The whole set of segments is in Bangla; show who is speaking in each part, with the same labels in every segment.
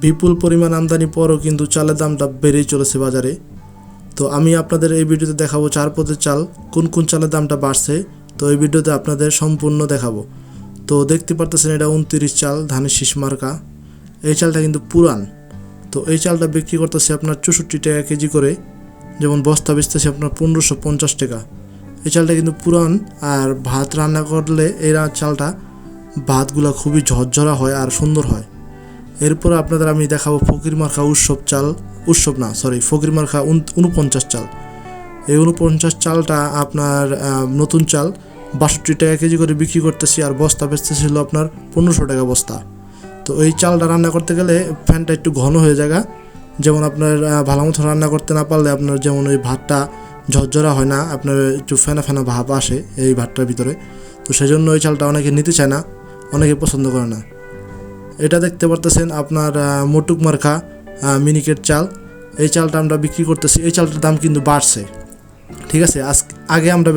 Speaker 1: বিপুল পরিমাণ আমদানি পরও কিন্তু চালের দামটা বেড়েই চলেছে বাজারে। তো আমি আপনাদের এই ভিডিওতে দেখাবো চার পদের চাল, কোন কোন চালের দামটা বাড়ছে। তো এই ভিডিওতে আপনাদের সম্পূর্ণ দেখাবো। তো দেখতে পারতেছেন এটা উনত্রিশ চাল, ধানের শীষ মার্কা। এই চালটা কিন্তু পুরান। তো এই চালটা বিক্রি করতেছে আপনার চৌষট্টি টাকা কেজি করে। যেমন বস্তা বেচতেছে আপনার পনেরোশো পঞ্চাশ টাকা। এই চালটা কিন্তু পুরান আর ভাত রান্না করলে এই চালটা ভাতগুলো খুবই ঝরঝরা হয় আর সুন্দর হয়। এরপর আপনাদের আমি দেখাবো ফকির মার্খা উৎসব চাল, উৎসব না সরি ফকির মার্খা উন- উনপঞ্চাশ চাল। এই উনপঞ্চাশ চালটা আপনার নতুন চাল, বাষট্টি টাকা কেজি করে বিক্রি করতেছি আর বস্তা বেচতেছিল আপনার পনেরোশো টাকা বস্তা। তো এই চালটা রান্না করতে গেলে ফ্যানটা একটু ঘন হয়ে যাগা। যেমন আপনার ভালো মতো রান্না করতে না পারলে আপনার যেমন ওই ভাতটা ঝরঝরা হয় না, আপনার একটু ফেনা ফেনা ভাব আসে এই ভাতটার ভিতরে। তো সেই জন্য এই চালটা অনেকে নিতে চায় না, অনেকে পছন্দ করে না। এটা দেখতে পারতেছেন আপনার মোটুক মার্কা মিনিকেট চাল। এই চালটা আমরা বিক্রি করতেছি। এই চালটার দাম কিন্তু বাড়ছে। ঠিক আছে? আজ, আগে আমরা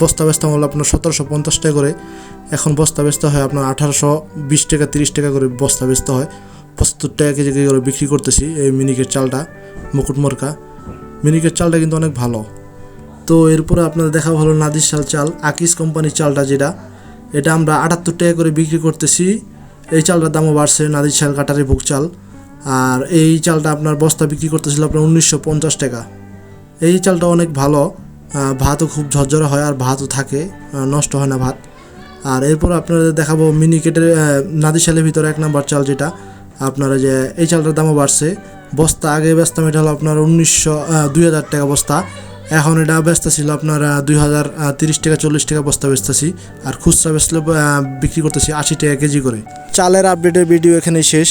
Speaker 1: বস্তা বেচতাম হলো আপনার সতেরোশো পঞ্চাশ টাকা করে। এখন বস্তা বেচতে হয় আপনার আঠারোশো বিশ টাকা, তিরিশ টাকা করে বস্তা বেচতে হয়। পঁচাত্তর টাকা কেজি করে বিক্রি করতেছি এই মিনিকেট চালটা, মুকুট মরকা। মিনিকেট চালটা কিন্তু অনেক ভালো। তো এরপরে আপনাদের দেখা হলো নাদির চাল চাল, আকিস কোম্পানির চালটা যেটা। এটা আমরা আটাত্তর টাকা করে বিক্রি করতেছি। এই চালটার দামও বাড়ছে নাদির চাল, কাটারি ভোগ চাল। আর এই চালটা আপনার বস্তা বিক্রি করতেছিল আপনার উনিশশো পঞ্চাশ টাকা। এই চালটা অনেক ভালো ভাতও খুব ঝরঝরে হয় আর ভাতও থাকে নষ্ট হয় না ভাত। আর এরপর আপনাদের দেখাবো মিনিকেটের নাদি শালের ভিতরে এক নাম্বার চাল যেটা। আপনারা যে, এই চালটার দামও বাড়ছে, বস্তা আগে বেচতাম এটা হলো আপনার উনিশশো দুই হাজার টাকা বস্তা। এখন এটা বেচতেছিল ছিল আপনার দুই হাজার তিরিশ টাকা, চল্লিশ টাকা বস্তা বেচতেছি। আর খুচরা বেচলে বিক্রি করতেছি আশি টাকা কেজি করে। চালের আপডেটের ভিডিও এখানে শেষ।